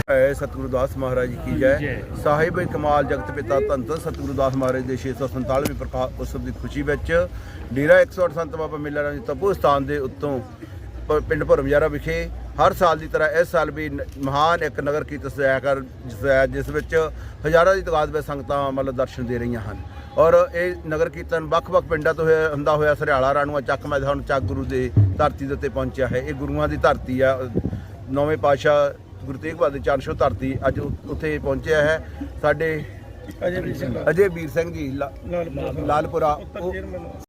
ਜਗ ਹੈ ਸਤਿਗੁਰੂ ਦਾਸ ਮਹਾਰਾਜ ਜੀ ਕੀ ਜੈ। ਸਾਹਿਬ ਕਮਾਲ ਜਗਤ ਪਿਤਾ ਧੰਨ ਧੰਨ ਸਤਿਗੁਰੂ ਦਾਸ ਮਹਾਰਾਜ ਦੇ 647ਵੇਂ ਪ੍ਰਕਾਸ਼ ਉਤਸਵ ਦੀ ਖੁਸ਼ੀ ਵਿੱਚ ਡੇਰਾ 108 ਸੰਤ ਬਾਬਾ ਮੇਲਾ ਰਾਮ ਜੀ ਤਪੋ ਸਥਾਨ ਦੇ ਉੱਤੋਂ ਪਿੰਡ ਭਰਮਜਾਰਾ ਵਿਖੇ ਹਰ ਸਾਲ ਦੀ ਤਰ੍ਹਾਂ ਇਸ ਸਾਲ ਵੀ ਨ- ਮਹਾਨ ਇੱਕ ਨਗਰ ਕੀਰਤਨ ਸਜਾਇਆ ਕਰ, ਸਜਾਇਆ, ਜਿਸ ਵਿੱਚ ਹਜ਼ਾਰਾਂ ਦੀ ਤਾਦਾਦ ਵਿੱਚ ਸੰਗਤਾਂ ਮਤਲਬ ਦਰਸ਼ਨ ਦੇ ਰਹੀਆਂ ਹਨ। ਔਰ ਇਹ ਨਗਰ ਕੀਰਤਨ ਵੱਖ-ਵੱਖ ਪਿੰਡਾਂ ਤੋਂ ਹੁੰਦਾ ਹੋਇਆ ਸਰਿਆਲਾ ਰਾਣੂਆ, ਚੱਕ ਮੈਦਾਨ ਚੱਕ ਗੁਰੂ ਦੇ ਧਰਤੀ ਦੇ ਉੱਤੇ ਪਹੁੰਚਿਆ ਹੈ। ਇਹ ਗੁਰੂਆਂ ਦੀ ਧਰਤੀ ਆ ਨੌਵੇਂ ਪਾਤਸ਼ਾਹ ਗੁਰੂ ਤੇਗ ਬਹਾਦਰ ਚਾਰਸ਼ੋ ਧਰਤੀ ਅੱਜ ਉ- ਉੱਥੇ ਪਹੁੰਚਿਆ ਹੈ। ਸਾਡੇ ਅਜੇ ਵੀ ਸਿੰਘ ਅਜੇ ਵੀਰ ਸਿੰਘ ਜੀ ਲਾ- ਲਾਲਪੁਰਾ। ਉਹ-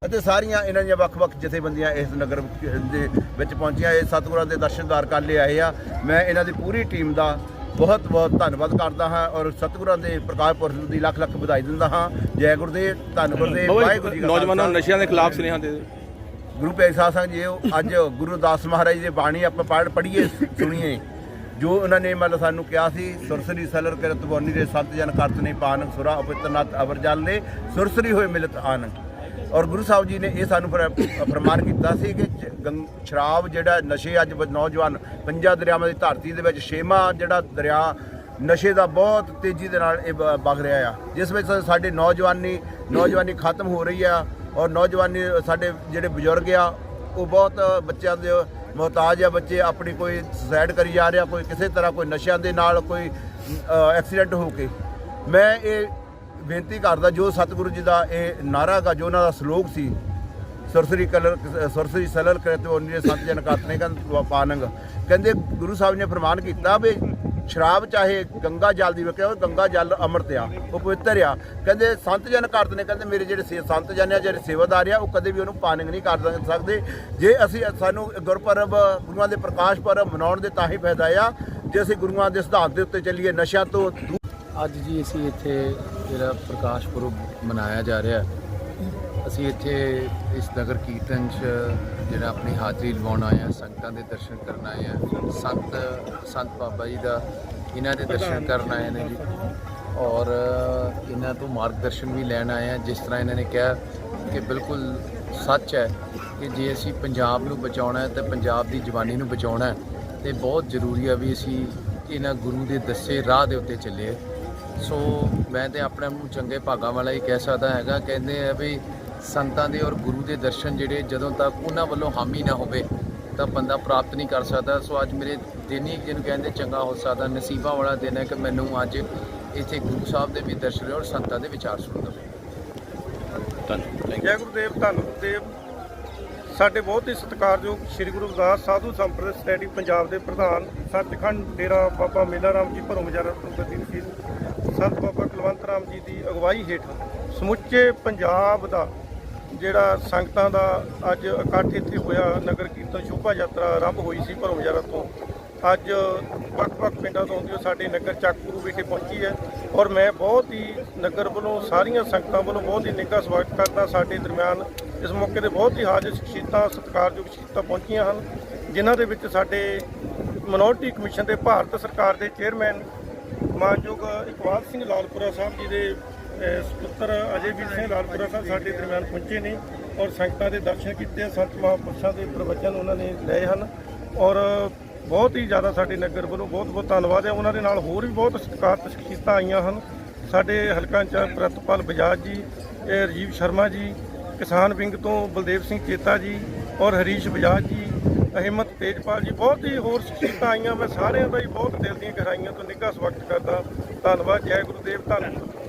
ਅਤੇ ਸਾਰੀਆਂ ਇਹਨਾਂ ਦੀਆਂ ਵੱਖ-ਵੱਖ ਜਥੇਬੰਦੀਆਂ ਇਸ ਨਗਰ ਦੇ ਵਿੱਚ ਪਹੁੰਚੀਆਂ। ਇਹ ਸਤਿਗੁਰਾਂ ਦੇ ਦਰਸ਼ਨਦਾਰ ਕਰ ਲਈ ਆਏ ਆ। ਮੈਂ ਇਹਨਾਂ ਦੀ ਪੂਰੀ ਟੀਮ ਦਾ ਬਹੁਤ ਬਹੁਤ ਧੰਨਵਾਦ ਕਰਦਾ ਹਾਂ ਔਰ ਸਤਿਗੁਰਾਂ ਦੇ ਪ੍ਰਕਾਸ਼ ਪੁਰਬ ਦੀ ਲੱਖ ਲੱਖ ਵਧਾਈ ਦਿੰਦਾ ਹਾਂ। ਜੈ ਗੁਰਦੇਵ ਧੰਨ ਗੁਰਦੇਵ ਵਾਹਿਗੁਰੂ ਜੀ ਕਾ ਨੌਜਵਾਨਾਂ ਨੂੰ ਖਾਲਸਾ। ਨਸ਼ਿਆਂ ਦੇ ਖਿਲਾਫ ਸੁਨੇਹਾ ਦੇ ਦਿਓ। ਗੁਰੂ ਪਿਆਰੇ ਸਾਹਿਬ ਸੰਗ ਜੀ ਉਹ ਅੱਜ ਗੁਰੂ ਦਾਸ ਮਹਾਰਾਜ ਦੀ ਬਾਣੀ ਆਪਾਂ ਪੜ੍ਹ ਪੜ੍ਹੀਏ ਸੁਣੀਏ। ਜੋ ਉਹਨਾਂ ਨੇ ਮਤਲਬ ਸਾਨੂੰ ਕਿਹਾ ਸੀ, ਸੁਰਸਰੀ ਸਲਰ ਕਰਤ ਬੋਨੀ ਦੇ ਸੰਤ ਜਨ ਕਰਤ ਨੇ ਪਾਨ ਸੁਰਾ ਅਪਿਤਨਤ ਅਵਰ ਨੇ ਸੁਰਸਰੀ ਹੋਏ ਮਿਲਤ ਆਨੰਦ। ਔਰ ਗੁਰੂ ਸਾਹਿਬ ਜੀ ਨੇ ਇਹ ਸਾਨੂੰ ਫਰ- ਫਰਮਾਨ ਕੀਤਾ ਸੀ ਕਿ ਚ- ਗੰ- ਸ਼ਰਾਬ ਜਿਹੜਾ ਨਸ਼ੇ ਅੱਜ ਨੌਜਵਾਨ ਪੰਜਾਂ ਦਰਿਆਵਾਂ ਦੀ ਧਰਤੀ ਦੇ ਵਿੱਚ ਛੇਵਾਂ ਜਿਹੜਾ ਦਰਿਆ, ਨਸ਼ੇ ਦਾ ਬਹੁਤ ਤੇਜ਼ੀ ਦੇ ਨਾਲ ਇਹ ਬ- ਵਗ ਰਿਹਾ ਆ। ਜਿਸ ਵਿੱਚ ਸਾਡੇ ਨੌਜਵਾਨੀ ਨੌਜਵਾਨੀ ਖਤਮ ਹੋ ਰਹੀ ਆ ਔਰ ਨੌਜਵਾਨੀ ਸਾਡੇ ਜਿਹੜੇ ਬਜ਼ੁਰਗ ਆ, ਉਹ ਬਹੁਤ ਬੱਚਿਆਂ ਦੇ ਮੁਹਤਾਜ ਆ ਬੱਚੇ, ਆਪਣੀ ਕੋਈ ਸੁਸਾਈਡ ਕਰੀ ਜਾ ਰਿਹਾ, ਕੋਈ ਕਿਸੇ ਤਰ੍ਹਾਂ ਕੋਈ ਨਸ਼ਿਆਂ ਦੇ ਨਾਲ ਕੋਈ ਐਕਸੀਡੈਂਟ ਹੋ ਕੇ। ਮੈਂ ਇਹ ਬੇਨਤੀ ਕਰਦਾ, ਜੋ ਸਤਿਗੁਰੂ ਜੀ ਦਾ ਇਹ ਨਾਰਾ ਗਾ ਜੋ ਉਹਨਾਂ ਦਾ ਸਲੋਕ ਸੀ ਸਰਸਰੀ ਕਲਰ ਸਰਸਰੀ ਸਲਲ ਕਰਤੇ ਉਹਨੇ ਸੱਤ ਜਨ ਕਾਤਨੇ ਕੰ, ਪਾਨੰਗ, ਕਹਿੰਦੇ ਗੁਰੂ ਸਾਹਿਬ ਨੇ ਫਰਮਾਨ ਕੀਤਾ ਵੀ ਸ਼ਰਾਬ ਚਾਹੇ ਗੰਗਾ ਜਲ ਦੀ ਵਿਕਿਆ ਉਹ ਗੰਗਾ ਜਲ ਅੰਮ੍ਰਿਤ ਆ, ਉਹ ਪਵਿੱਤਰ ਆ। ਕਹਿੰਦੇ ਸੰਤ ਜਨ ਕਰਤ ਨੇ, ਕਹਿੰਦੇ ਮੇਰੇ ਜਿਹੜੇ ਸੇ- ਸੰਤ ਜਨ ਆ, ਜਿਹੜੇ ਸੇਵਾਦਾਰ ਆ, ਉਹ ਕਦੇ ਵੀ ਉਹਨੂੰ ਪਾਨੰਗ ਨਹੀਂ ਕਰ ਸਕਦੇ। ਜੇ ਅਸੀਂ ਸਾਨੂੰ ਗੁਰਪੁਰਬ, ਗੁਰੂਆਂ ਦੇ ਪ੍ਰਕਾਸ਼ ਪਰਬ ਮਨਾਉਣ ਦੇ ਤਾਂ ਹੀ ਫਾਇਦਾ ਆ। ਜੇ ਅਸੀਂ ਗੁਰੂਆਂ ਦੇ ਸਿਧਾਂਤ ਦੇ ਉੱਤੇ ਚੱਲੀਏ, ਨਸ਼ਿਆਂ ਤੋਂ ਅੱਜ ਜੀ ਅਸੀਂ ਇੱਥੇ ਜਿਹੜਾ ਪ੍ਰਕਾਸ਼ ਪੁਰਬ ਮਨਾਇਆ ਜਾ ਰਿਹਾ ਅਸੀਂ ਇੱਥੇ ਇਸ ਨਗਰ ਕੀਰਤਨ 'ਚ ਜਿਹੜਾ ਆਪਣੀ ਹਾਜ਼ਰੀ ਲਵਾਉਣ ਆਏ ਹਾਂ, ਸੰਗਤਾਂ ਦੇ ਦਰਸ਼ਨ ਕਰਨ ਆਏ ਹਾਂ। ਸੰਤ ਸੰਤ ਬਾਬਾ ਜੀ ਦਾ ਇਹਨਾਂ ਦੇ ਦਰਸ਼ਨ ਕਰਨ ਆਏ ਨੇ ਜੀ। ਔਰ ਇਹਨਾਂ ਤੋਂ ਮਾਰਗਦਰਸ਼ਨ ਵੀ ਲੈਣ ਆਏ ਹਾਂ, ਜਿਸ ਤਰ੍ਹਾਂ ਇਹਨਾਂ ਨੇ ਕਿਹਾ ਕਿ ਬਿਲਕੁਲ ਸੱਚ ਹੈ ਕਿ ਜੇ ਅਸੀਂ ਪੰਜਾਬ ਨੂੰ ਬਚਾਉਣਾ ਹੈ, ਤੇ ਪੰਜਾਬ ਦੀ ਜਵਾਨੀ ਨੂੰ ਬਚਾਉਣਾ ਹੈ। ਤੇ ਬਹੁਤ ਜ਼ਰੂਰੀ ਆ ਵੀ ਅਸੀਂ ਇਹਨਾਂ ਗੁਰੂ ਦੇ ਦੱਸੇ ਰਾਹ ਦੇ ਉੱਤੇ ਚੱਲੇ ਸੋ ਮੈਂ ਤੇ ਆਪਣੇ ਆਪ ਨੂੰ ਚੰਗੇ ਭਾਗਾਂ ਵਾਲਾ ਹੀ ਕਹਿ ਸਕਦਾ ਹੈਗਾ। ਕਹਿੰਦੇ ਆ ਵੀ ਸੰਤਾਂ ਦੇ ਔਰ ਗੁਰੂ ਦੇ ਦਰਸ਼ਨ ਜਿਹੜੇ ਜਦੋਂ ਤੱਕ ਉਹਨਾਂ ਵੱਲੋਂ ਹਾਮੀ ਨਾ ਹੋਵੇ ਤਾਂ ਬੰਦਾ ਪ੍ਰਾਪਤ ਨਹੀਂ ਕਰ ਸਕਦਾ। ਸੋ ਅੱਜ ਮੇਰੇ ਦਿਨ ਹੀ ਜਿਹਨੂੰ ਕਹਿੰਦੇ ਚੰਗਾ ਹੋ ਸਕਦਾ। ਨਸੀਬਾਂ ਵਾਲਾ ਦਿਨ ਹੈ ਕਿ ਮੈਨੂੰ ਅੱਜ ਇੱਥੇ ਗੁਰੂ ਸਾਹਿਬ ਦੇ ਵੀ ਦਰਸ਼ਨ ਹੋਏ ਔਰ ਸੰਤਾਂ ਦੇ ਵਿਚਾਰ ਸੁਣਦਾ ਜੈ ਗੁਰਦੇਵ ਧੰਨ ਗੁਰਦੇਵ ਸਾਡੇ ਬਹੁਤ ਹੀ ਸਤਿਕਾਰਯੋਗ ਸ੍ਰੀ ਗੁਰੂ ਰਵਿਦਾਸ ਸਾਧੂ ਸੰਪਰਦਾ ਸੋਸਾਇਟੀ ਪੰਜਾਬ ਦੇ ਪ੍ਰਧਾਨ ਸੱਚਖੰਡ ਡੇਰਾ ਬਾਬਾ ਮੇਲਾ ਰਾਮ ਜੀ ਭਰੋ ਮਜਾਰਾ ਤੋਂ ਬਦੀਨ ਸੰਤ ਬਾਬਾ ਕੁਲਵੰਤ ਰਾਮ ਜੀ ਦੀ ਅਗਵਾਈ ਹੇਠ ਸਮੁੱਚੇ ਪੰਜਾਬ ਦਾ ਜਿਹੜਾ ਸੰਗਤਾਂ ਦਾ ਅੱਜ ਇਕੱਠ ਇੱਥੇ ਹੋਇਆ, ਨਗਰ ਕੀਰਤਨ ਸ਼ੋਭਾ ਯਾਤਰਾ ਆਰੰਭ ਹੋਈ ਸੀ ਭਰੋ ਤੋਂ। ਅੱਜ ਵੱਖ-ਵੱਖ ਪਿੰਡਾਂ ਤੋਂ ਆਉਂਦੀ ਉਹ ਸਾਡੇ ਨਗਰ ਚੱਕਪੁਰੂ ਵਿਖੇ ਪਹੁੰਚੀ ਹੈ ਔਰ ਮੈਂ ਬਹੁਤ ਹੀ ਨਗਰ ਵੱਲੋਂ, ਸਾਰੀਆਂ ਸੰਗਤਾਂ ਵੱਲੋਂ ਬਹੁਤ ਹੀ ਨਿੱਘਾ ਸਵਾਗਤ ਕਰਦਾ ਸਾਡੇ ਦਰਮਿਆਨ। ਇਸ ਮੌਕੇ ਤੇ ਬਹੁਤ ਹੀ ਹਾਜ਼ਰ ਸ਼ਖਸੀਅਤਾਂ ਸਤਿਕਾਰਯੋਗ ਸ਼ਖਸੀਅਤਾਂ ਪਹੁੰਚੀਆਂ ਹਨ, ਜਿਨ੍ਹਾਂ ਦੇ ਵਿੱਚ ਸਾਡੇ ਮਿਨੋਰਟੀ ਕਮਿਸ਼ਨ ਦੇ ਭਾਰਤ ਸਰਕਾਰ ਦੇ ਚੇਅਰਮੈਨ ਮਾਨਯੋਗ ਇਕਬਾਲ ਸਿੰਘ ਲਾਲਪੁਰਾ ਸਾਹਿਬ ਜੀ ਦੇ ਅਹ, ਸੁਪੁੱਤਰ ਅਜੇਵੀਰ ਸਿੰਘ ਲਾਲਪੁਰਾ ਸਾਹਿਬ ਸਾਡੇ ਦਰਮਿਆਨ ਪਹੁੰਚੇ ਨੇ ਔਰ ਸੰਗਤਾਂ ਦੇ ਦਰਸ਼ਨ ਕੀਤੇ ਆ। ਸੰਤ ਮਹਾਂਪੁਰਸ਼ਾਂ ਦੇ ਪ੍ਰਵਚਨ ਉਹਨਾਂ ਨੇ ਲਏ ਹਨ ਔਰ ਬਹੁਤ ਹੀ ਜ਼ਿਆਦਾ ਸਾਡੇ ਨਗਰ ਵੱਲੋਂ ਬਹੁਤ ਬਹੁਤ ਧੰਨਵਾਦ ਹੈ ਉਹਨਾਂ ਦੇ ਨਾਲ ਹੋਰ ਵੀ ਬਹੁਤ ਸਤਿਕਾਰਤ ਸ਼ਖਸੀਅਤਾਂ ਆਈਆਂ ਹਨ ਸਾਡੇ ਹਲਕਾ ਇੰਚਾਰਜ ਪ੍ਰਤਪਾਲ ਬਜਾਜ ਜੀ ਇਹ ਰਜੀਵ ਸ਼ਰਮਾ ਜੀ ਕਿਸਾਨ ਵਿੰਗ ਤੋਂ ਬਲਦੇਵ ਸਿੰਘ ਚੇਤਾ ਜੀ ਔਰ ਹਰੀਸ਼ ਬਜਾਜ ਜੀ ਹਿੰਮਤ ਤੇਜਪਾਲ ਜੀ, ਬਹੁਤ ਹੀ ਹੋਰ ਸ਼ਖਸੀਅਤਾਂ ਆਈਆਂ, ਮੈਂ ਸਾਰਿਆਂ ਦਾ ਹੀ ਬਹੁਤ ਦਿਲ ਦੀਆਂ ਗਹਿਰਾਈਆਂ ਤੋਂ ਨਿੱਘਾ ਸਵਾਗਤ ਕਰਦਾ। ਧੰਨਵਾਦ, ਜੈ ਗੁਰਦੇਵ ਧੰਨਵਾਦ।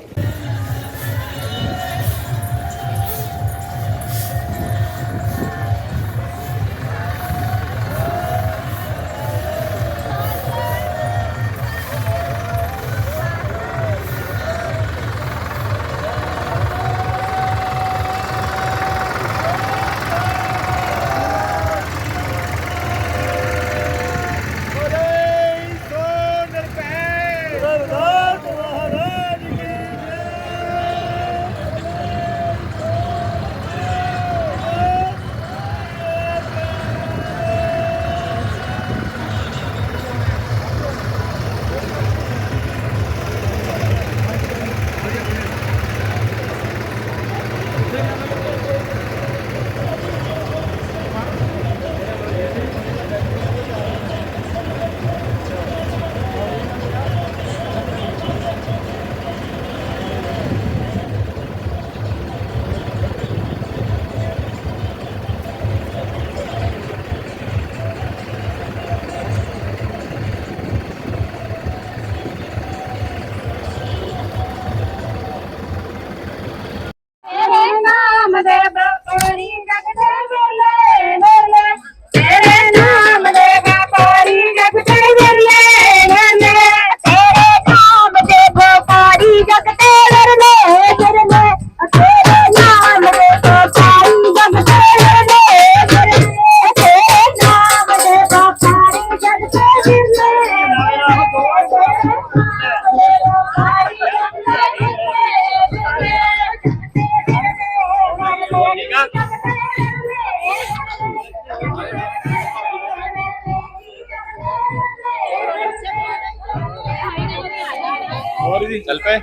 ਜੀ ਚੱਲ ਪਏ।